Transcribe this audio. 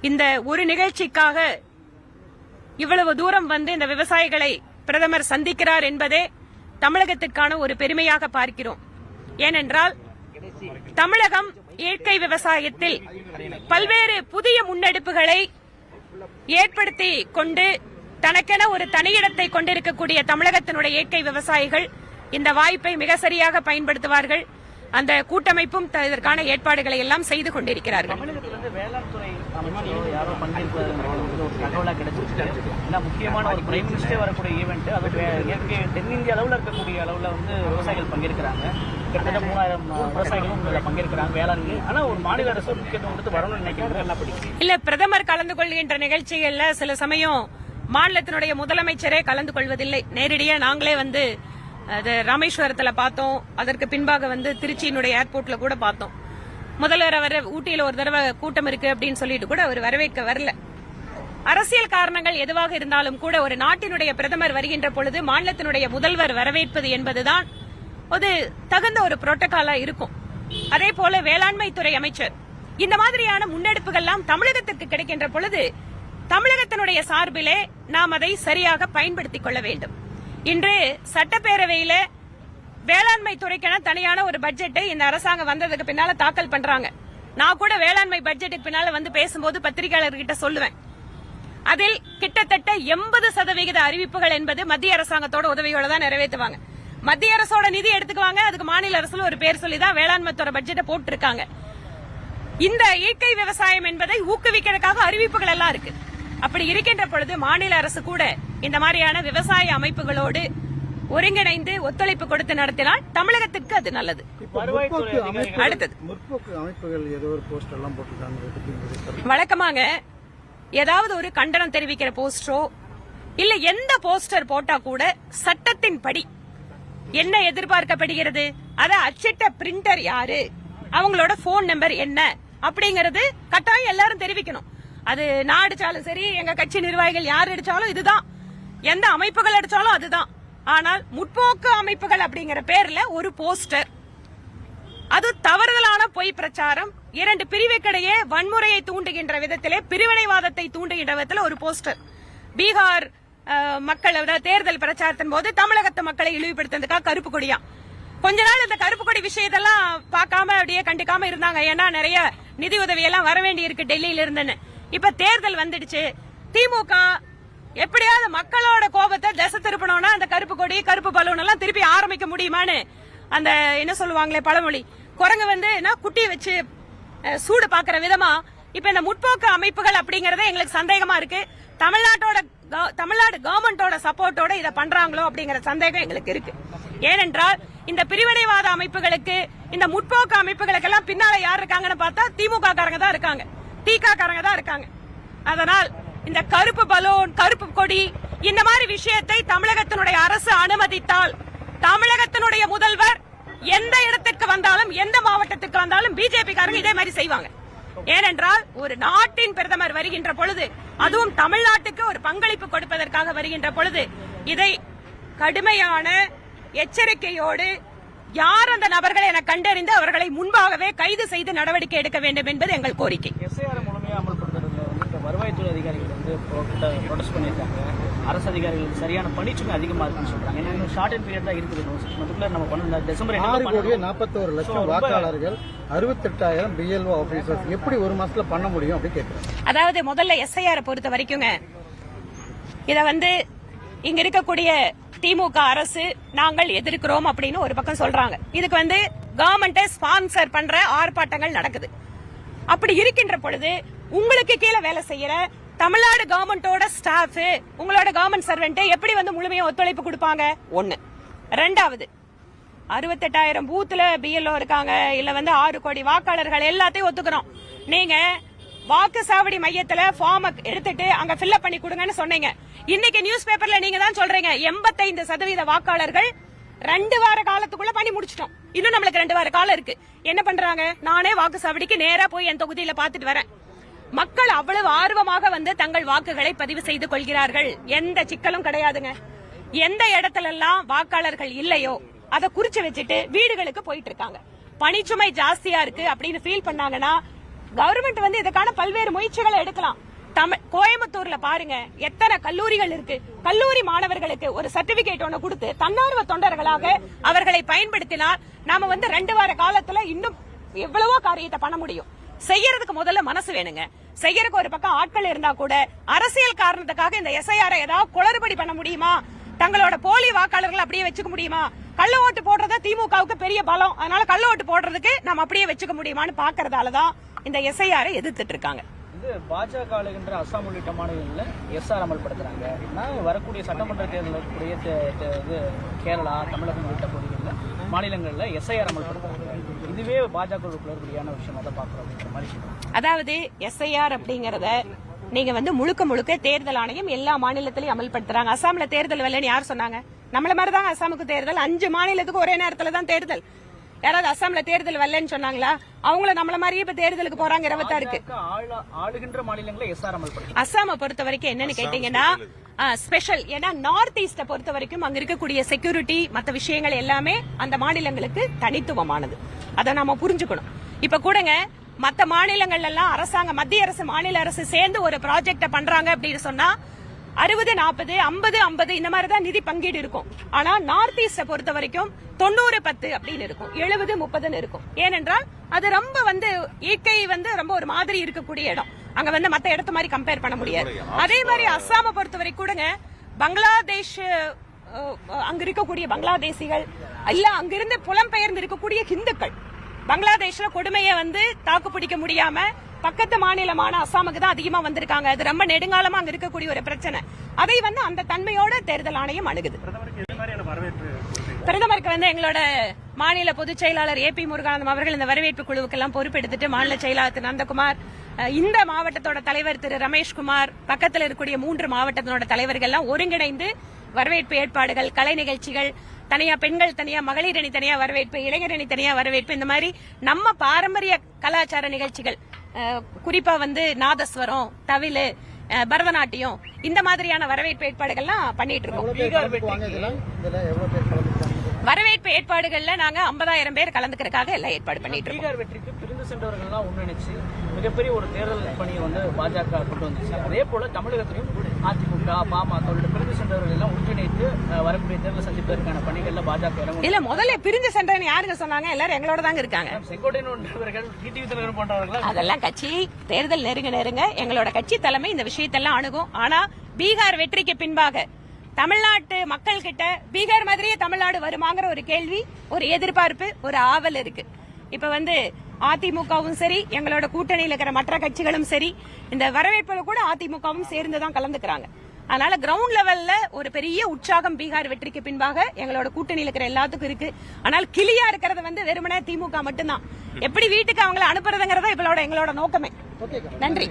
இந்த ஒரு நிகழ்ச்சிக்காக இவ்வளவு தூரம் வந்து இந்த விவசாயிகளை பிரதமர் சந்திக்கிறார் என்பதே தமிழகத்திற்கான ஒரு பெருமையாக பார்க்கிறோம். ஏனென்றால் தமிழகம் இயற்கை விவசாயத்தில் பல்வேறு புதிய முன்னெடுப்புகளை ஏற்படுத்தி கொண்டு தனக்கென ஒரு தனியிடத்தை கொண்டிருக்கக்கூடிய தமிழகத்தினுடைய இயற்கை விவசாயிகள் இந்த வாய்ப்பை மிக சரியாக பயன்படுத்துவார்கள். அந்த கூட்டமைப்பும் த- இதற்கான ஏற்பாடுகளை எல்லாம் செய்து கொண்டிருக்கிறார்கள். அமைச்சரோ யாரோ பங்கேற்பாருங்கிறது ஒரு தகவலா கிடைச்சிருக்கு. ஏன்னா முக்கியமான ஒரு பிரைம் மினிஸ்டரே வரக்கூடிய ஈவெண்ட் அது இயற்கை தென்னிந்திய அளவில் இருக்கக்கூடிய அளவில் வந்து விவசாயிகள் பங்கேற்கிறாங்க. கிட்டத்தட்ட மூணாயிரம் விவசாயிகளும் இதில் பங்கேற்கிறாங்க வேளாண்மை. ஆனால் ஒரு மாநில அரசு முக்கியத்துவம் கொடுத்து வரணும்னு நினைக்கிறது எல்லாம் பிடிக்கும் இல்லை. பிரதமர் கலந்து கொள்கின்ற நிகழ்ச்சிகளில் சில சமயம் மாநிலத்தினுடைய முதலமைச்சரே கலந்து கொள்வதில்லை. நேரடியாக நாங்களே வந்து அது ராமேஸ்வரத்தில் பார்த்தோம். அதற்கு பின்பாக வந்து திருச்சியினுடைய ஏர்போர்ட்டில் கூட பார்த்தோம். முதல்வர் அவர் ஊட்டியில ஒரு தடவை கூட்டம் இருக்கு அப்படின்னு சொல்லிட்டு கூட அவர் வரவேற்க வரல. அரசியல் காரணங்கள் எதுவாக இருந்தாலும் கூட ஒரு நாட்டினுடைய பிரதமர் வருகின்ற பொழுது மாநிலத்தினுடைய முதல்வர் வரவேற்பது என்பதுதான் ஒரு தகுந்த ஒரு புரோட்டோகாலா இருக்கும். அதே போல வேளாண்மை துறை அமைச்சர். இந்த மாதிரியான முன்னெடுப்புகள்லாம் தமிழகத்திற்கு கிடைக்கின்ற பொழுது தமிழகத்தினுடைய சார்பிலே நாம் அதை சரியாக பயன்படுத்திக் கொள்ள வேண்டும். இன்று சட்டப்பேரவையில வேளாண்மை துறைக்கென தனியான ஒரு பட்ஜெட்டை இந்த அரசாங்கம் வந்ததுக்கு பின்னால தாக்கல் பண்றாங்க. நான் கூட வேளாண்மை பட்ஜெட்டுக்கு பின்னால வந்து பேசும்போது பத்திரிகையாளர்கிட்ட சொல்லுவேன். அதில் கிட்டத்தட்ட எண்பது சதவிகித அறிவிப்புகள் என்பது மத்திய அரசாங்கத்தோட உதவியோட தான் நிறைவேற்றுவாங்க. மத்திய அரசோட நிதி எடுத்துக்குவாங்க அதுக்கு மாநில அரசுல ஒரு பேர் சொல்லி தான் வேளாண்மை துறை பட்ஜெட்டை போட்டிருக்காங்க. இந்த இயற்கை விவசாயம் என்பதை ஊக்குவிக்கிறதுக்காக அறிவிப்புகள் எல்லாம் இருக்கு. அப்படி இருக்கின்ற பொழுது மாநில அரசு கூட இந்த மாதிரியான விவசாய அமைப்புகளோடு ஒருங்கிணைந்து ஒத்துழைப்பு கொடுத்து நடத்தினால் தமிழகத்திற்கு அது நல்லது. அடுத்தது. முற்போக்கு அமைப்புகள் ஏதோ ஒரு போஸ்டர் எல்லாம் போட்டிருக்காங்க. அதை பத்தி உங்களுடைய கருத்து. வழக்கமாக ஏதாவது ஒரு கண்டனம் தெரிவிக்கிற போஸ்டரோ இல்ல எந்த போஸ்டர் போட்டா கூட சட்டத்தின் படி என்ன எதிர்பார்க்கப்படுகிறது? அத அச்சிட்ட பிரிண்டர் யாரு? அவங்களோட போன் நம்பர் என்ன? அப்படிங்கறது கட்டாயம் எல்லாரும் தெரிவிக்கணும். அது நான் அடிச்சாலும் சரி எங்க கட்சி நிர்வாகிகள் யார் அடிச்சாலும் இதுதான். எந்த அமைப்புகள் அடிச்சாலும் அதுதான். ஆனால் முற்போக்கு அமைப்புகள் அப்படிங்கிற பேர்ல ஒரு போஸ்டர். அது தவறுதலான பொய் பிரச்சாரம். இரண்டு பிரிவுக்கிடையே வன்முறையை தூண்டுகின்ற விதத்திலே பிரிவினைவாதத்தை தூண்டுகின்ற விதத்தில் ஒரு போஸ்டர். பீகார் மக்கள் அதாவது தேர்தல் பிரச்சாரத்தின் போது தமிழகத்து மக்களை இழிவுபடுத்துறதுக்காக கருப்பு கொடியா. கொஞ்ச நாள் இந்த கருப்பு கொடி விஷயத்தெல்லாம் பார்க்காம அப்படியே கண்டுக்காம இருந்தாங்க. ஏன்னா நிறைய நிதி உதவி எல்லாம் வர வேண்டி இருக்கு டெல்லியில இருந்துன்னு இப்ப தேர்தல் வந்துடுச்சு. திமுக எப்படியாவது மக்களோட கோபத்தை திசை திருப்பணும்னா அந்த கருப்பு கொடி கருப்பு பலூன் எல்லாம் திருப்பி ஆரம்பிக்க முடியுமான்னு அந்த என்ன சொல்லுவாங்களே பழமொழி. குரங்கு வந்து நான் குட்டி வச்சு சூடு பாக்குற விதமா இப்ப இந்த முற்போக்கு அமைப்புகள் அப்படிங்கறத எங்களுக்கு சந்தேகமா இருக்கு. தமிழ்நாட்டோட தமிழ்நாடு கவர்மெண்டோட சப்போர்ட்டோட இதை பண்றாங்களோ அப்படிங்கிற சந்தேகம் எங்களுக்கு இருக்கு. ஏனென்றால் இந்த பிரிவினைவாத அமைப்புகளுக்கு இந்த முற்போக்கு அமைப்புகளுக்கெல்லாம் பின்னால யார் இருக்காங்கன்னு பார்த்தா திமுக காரங்க தான் இருக்காங்க. திக காரங்க தான் இருக்காங்க. அதனால் இந்த கருப்பு பலூன் கருப்பு கொடி இந்த மாதிரி விஷயத்தை தமிழகத்தினுடைய அரசு அனுமதித்தால் தமிழகத்தினுடைய முதல்வர் எந்த இடத்திற்கு வந்தாலும் எந்த மாவட்டத்திற்கு வந்தாலும் பிஜேபி காரங்க இதே மாதிரி செய்வாங்க. ஏனென்றால் ஒரு நாட்டின் பிரதமர் வருகின்ற பொழுது அதுவும் தமிழ்நாட்டுக்கு ஒரு பங்களிப்பு கொடுப்பதற்காக வருகின்ற பொழுது இதை கடுமையான எச்சரிக்கையோடு யார் அந்த நபர்களை என கண்டறிந்து அவர்களை முன்பாகவே கைது செய்து நடவடிக்கை எடுக்க வேண்டும் என்பது எங்கள் கோரிக்கை எஸ்ஐஆர் முழுமையா அமல்படுத்துறதுல வந்து இப்ப வருவாய்த்துறை அதிகாரிகள் வந்து ப்ரொடெஸ்ட் பண்ணியிருக்காங்க. அரசு அதிகாரிகளுக்கு சரியான பணிச்சுமை அதிகமா இருக்குன்னு சொல்றாங்க. ஏன்னா இன்னும் ஷார்ட் அண்ட் பீரியட் தான் இருக்குது அதுக்குள்ள நம்ம பண்ண டிசம்பர் ஆறு கோடியே. நாற்பத்தோரு லட்சம் வாக்காளர்கள் அறுபத்தெட்டாயிரம் பிஎல்ஓ ஆபீசர்ஸ் எப்படி ஒரு மாசத்துல பண்ண முடியும் அப்படி கேட்கிறேன் அதாவது முதல்ல எஸ்ஐஆர் பொறுத்த வரைக்குங்க. இத வந்து இங்க இருக்கக்கூடிய திமுக அரசு நாங்கள் எதிர்க்கிறோம் அப்படின்னு ஒரு பக்கம் சொல்றாங்க. இதுக்கு வந்து கவர்மெண்ட் ஸ்பான்சர் பண்ற ஆர்ப்பாட்டங்கள் நடக்குது. அப்படி இருக்கின்ற பொழுது உங்களுக்கு கீழே வேலை செய்யற தமிழ்நாடு கவர்மெண்டோட ஸ்டாஃப் உங்களோட கவர்மெண்ட் சர்வெண்ட் எப்படி வந்து முழுமையா ஒத்துழைப்பு கொடுப்பாங்க? ஒண்ணு. ரெண்டாவது அறுபத்தெட்டாயிரம் பூத்துல பிஎல்ஓ இருக்காங்க. இல்ல வந்து ஆறு கோடி வாக்காளர்கள் எல்லாத்தையும் ஒத்துக்கிறோம் நீங்க வாக்கு சாவடி மையத்துல ஃபார்ம் எடுத்துட்டு அங்க ஃபில்அப் பண்ணி கொடுங்கன்னு சொன்னீங்க. இன்னைக்கு நியூஸ் பேப்பர்ல நீங்க தான் சொல்றீங்க. எண்பத்தைந்து சதவீத வாக்காளர்கள் ரெண்டு வார காலத்துக்குள்ள பண்ணி முடிச்சிட்டோம். இன்னும் நம்மளுக்கு ரெண்டு வார காலம் இருக்கு. என்ன பண்றாங்க? நானே வாக்கு சாவடிக்கு நேரா போய் என் தொகுதியில பாத்துட்டு வரேன். மக்கள் அவ்வளவு ஆர்வமாக வந்து தங்கள் வாக்குகளை பதிவு செய்து கொள்கிறார்கள். எந்த சிக்கலும் கிடையாதுங்க. எந்த இடத்துல எல்லாம் வாக்காளர்கள் இல்லையோ அதை குறிச்சு வச்சுட்டு வீடுகளுக்கு போயிட்டு இருக்காங்க. பணிச்சுமை ஜாஸ்தியா இருக்கு அப்படின்னு ஃபீல் பண்ணாங்கன்னா கவர்மெண்ட் வந்து இதுக்கான பல்வேறு முயற்சிகளை எடுக்கலாம். தமிழ் கோயம்புத்தூர்ல பாருங்க எத்தனை கல்லூரிகள் இருக்கு. கல்லூரி மாணவர்களுக்கு ஒரு சர்டிபிகேட் ஒன்று கொடுத்து தன்னார்வ தொண்டர்களாக அவர்களை பயன்படுத்தினால் நாம வந்து ரெண்டு வார காலத்துல இன்னும் எவ்வளவோ காரியத்தை பண்ண முடியும். செய்யறதுக்கு முதல்ல மனசு வேணுங்க. செய்யறதுக்கு ஒரு பக்கம் ஆட்கள் இருந்தா கூட அரசியல் காரணத்துக்காக இந்த எஸ்ஐஆர் ஏதாவது குளறுபடி பண்ண முடியுமா? தங்களோட போலி வாக்காளர்கள் அப்படியே வச்சுக்க முடியுமா? கள்ள ஓட்டு போடுறத திமுகவுக்கு பெரிய பலம். அதனால கள்ள ஓட்டு போடுறதுக்கு நம்ம அப்படியே வச்சுக்க முடியுமான்னு பாக்குறதாலதான் இந்த எஸ்ஐஆர் எதிர்த்துட்டு இருக்காங்க. இது பாஜக ஆளுகின்ற அஸ்ஸாம் உள்ளிட்ட மாநிலங்களில் எஸ்ஆர் அமல்படுத்துறாங்க. வரக்கூடிய சட்டமன்ற தேர்தல் இது கேரளா தமிழகம் உள்ளிட்ட பகுதிகளில் மாநிலங்களில் எஸ்ஐஆர் அமல்படுத்துறாங்க. இதுவே பாஜக இருக்கக்கூடியான விஷயமா தான் பாக்குறோம் அதாவது எஸ்ஐஆர் அப்படிங்கறத நீங்க வந்து முழுக்க முழுக்க தேர்தல் ஆணையம் எல்லா மாநிலத்திலயும் அமல்படுத்துறாங்க. அசாம்ல தேர்தல் வரலன்னு யார் சொன்னாங்க? நம்மள மாதிரி தான் அசாமுக்கு தேர்தல். அஞ்சு மாநிலத்துக்கு ஒரே நேரத்துல தான் தேர்தல். யாராவது அசாம்ல தேர்தல் வரலன்னு சொன்னாங்க அவங்கள நம்மள மாதிரியே இப்ப தேர்தலுக்கு போறாங்க ஆள- ஆளுகின்ற அமல்படுத்துறாங்க அஸ்ஸாமை பொறுத்த வரைக்கும் என்னன்னு கேட்டீங்கன்னா ஸ்பெஷல் ஏன்னா நார்த் ஈஸ்ட பொறுத்த வரைக்கும் அங்க இருக்கக்கூடிய செக்யூரிட்டி மத்த விஷயங்கள் எல்லாமே அந்த மாநிலங்களுக்கு தனித்துவமானது. அதை நாம புரிஞ்சுக்கணும். இப்ப கூடங்க மத்த மாநிலங்கள்ல எல்லாம் அரசாங்கம் மத்திய அரசு மாநில அரசு சேர்ந்து ஒரு ப்ராஜெக்ட பண்றாங்க அப்படின்னு சொன்னா அறுபது நாற்பது ஐம்பது ஐம்பது இந்த மாதிரி தான் நிதி பங்கீடு இருக்கும். ஆனா நார்த் ஈஸ்ட பொறுத்த வரைக்கும் தொண்ணூறு பத்து அப்படின்னு இருக்கும். எழுபது முப்பதுன்னு இருக்கும். ஏனென்றால் அது ரொம்ப வந்து இயற்கை வந்து ரொம்ப ஒரு மாதிரி இருக்கக்கூடிய இடம். அங்க வந்து மத்த இடத்த மாதிரி கம்பேர் பண்ண முடியாது. அதே மாதிரி அஸ்ஸாமை பொறுத்த வரைக்கும் கூடங்க பங்களாதேஷ் அங்க இருக்கக்கூடிய பங்களாதேசிகள் இல்ல அங்கிருந்து புலம்பெயர்ந்து இருக்கக்கூடிய ஹிந்துக்கள். பங்களாதேஷ்ல கொடுமையை வந்து தாக்கு பிடிக்க முடியாம பக்கத்து மாநிலமான அஸ்ஸாமுக்கு தான் அதிகமா வந்திருக்காங்க. அது ரொம்ப நெடுங்காலமா அங்க இருக்கக்கூடிய ஒரு பிரச்சனை. அதை வந்து அந்த தன்மையோட தேர்தல் ஆணையம் அணுகுது. பிரதமருக்கு வந்து எங்களோட மாநில பொதுச் செயலாளர் ஏ பி முருகானந்தம் அவர்கள் இந்த வரவேற்பு குழுவுக்கெல்லாம் பொறுப்பெடுத்துட்டு மாநில செயலாளர் திரு நந்தகுமார் இந்த மாவட்டத்தோட தலைவர் திரு ரமேஷ்குமார் பக்கத்தில் இருக்கக்கூடிய மூன்று மாவட்டத்தோட தலைவர்கள் எல்லாம் ஒருங்கிணைந்து வரவேற்பு ஏற்பாடுகள் கலை நிகழ்ச்சிகள் தனியா பெண்கள் தனியா மகளிர் அணி தனியா வரவேற்பு இளைஞர் அணி தனியா வரவேற்பு இந்த மாதிரி நம்ம பாரம்பரிய கலாச்சார நிகழ்ச்சிகள் குறிப்பா வந்து நாதஸ்வரம் அஹ், பரதநாட்டியம் இந்த மாதிரியான வரவேற்பு ஏற்பாடுகள்லாம் பண்ணிட்டு இருக்கோம். வரவேற்பு ஏற்பாடுகள்ல நாங்க 50000 பேர் கலந்துக்கிறதுக்காக எல்லாம் ஏற்பாடு பண்ணிட்டு இருக்கோம். வெற்றிக்கு பிரிந்து சென்றவர்கள்லாம் ஒன்றிணைச்சு மிகப்பெரிய ஒரு தேர்தல் பணியை வந்து பாஜக கொண்டு வந்துச்சு. அதே போல தமிழகத்திலும் அதிமுக பாமக பிரிந்து ஒன்றிணைத்து அஹ், வரக்கூடிய தேர்தல் சந்திப்பதற்கான பணிகள்ல பாஜக இறங்கும் இல்ல முதல்ல பிரிஞ்சு சென்றேன்னு யாருங்க சொன்னாங்க? எல்லாரும் எங்களோட தாங்க இருக்காங்க. செங்கோட்டையன் அதெல்லாம் கட்சி தேர்தல் நெருங்க நெருங்க எங்களோட கட்சி தலைமை இந்த விஷயத்தெல்லாம் அணுகும். ஆனா பீகார் வெற்றிக்கு பின்பாக தமிழ்நாட்டு மக்கள் கிட்ட பீகார் மாதிரியே தமிழ்நாடு வருமாங்கிற ஒரு கேள்வி ஒரு எதிர்பார்ப்பு ஒரு ஆவல் இருக்கு. இப்ப வந்து அதிமுகவும் சரி எங்களோட கூட்டணியில் இருக்கிற மற்ற கட்சிகளும் சரி இந்த வரவேற்புல கூட அதிமுகவும் சேர்ந்து தான் கலந்துக்கிறாங்க. அதனால கிரவுண்ட் லெவல்ல ஒரு பெரிய உற்சாகம் பீகார் வெற்றிக்கு பின்பாக எங்களோட கூட்டணியில் இருக்கிற எல்லாத்துக்கும் இருக்கு. ஆனால் கிளியா இருக்கிறது வந்து வெறுமனே திமுக மட்டும்தான். எப்படி வீட்டுக்கு அவங்கள அனுப்புறதுங்கிறதா இவளோட எங்களோட நோக்கமே. நன்றி.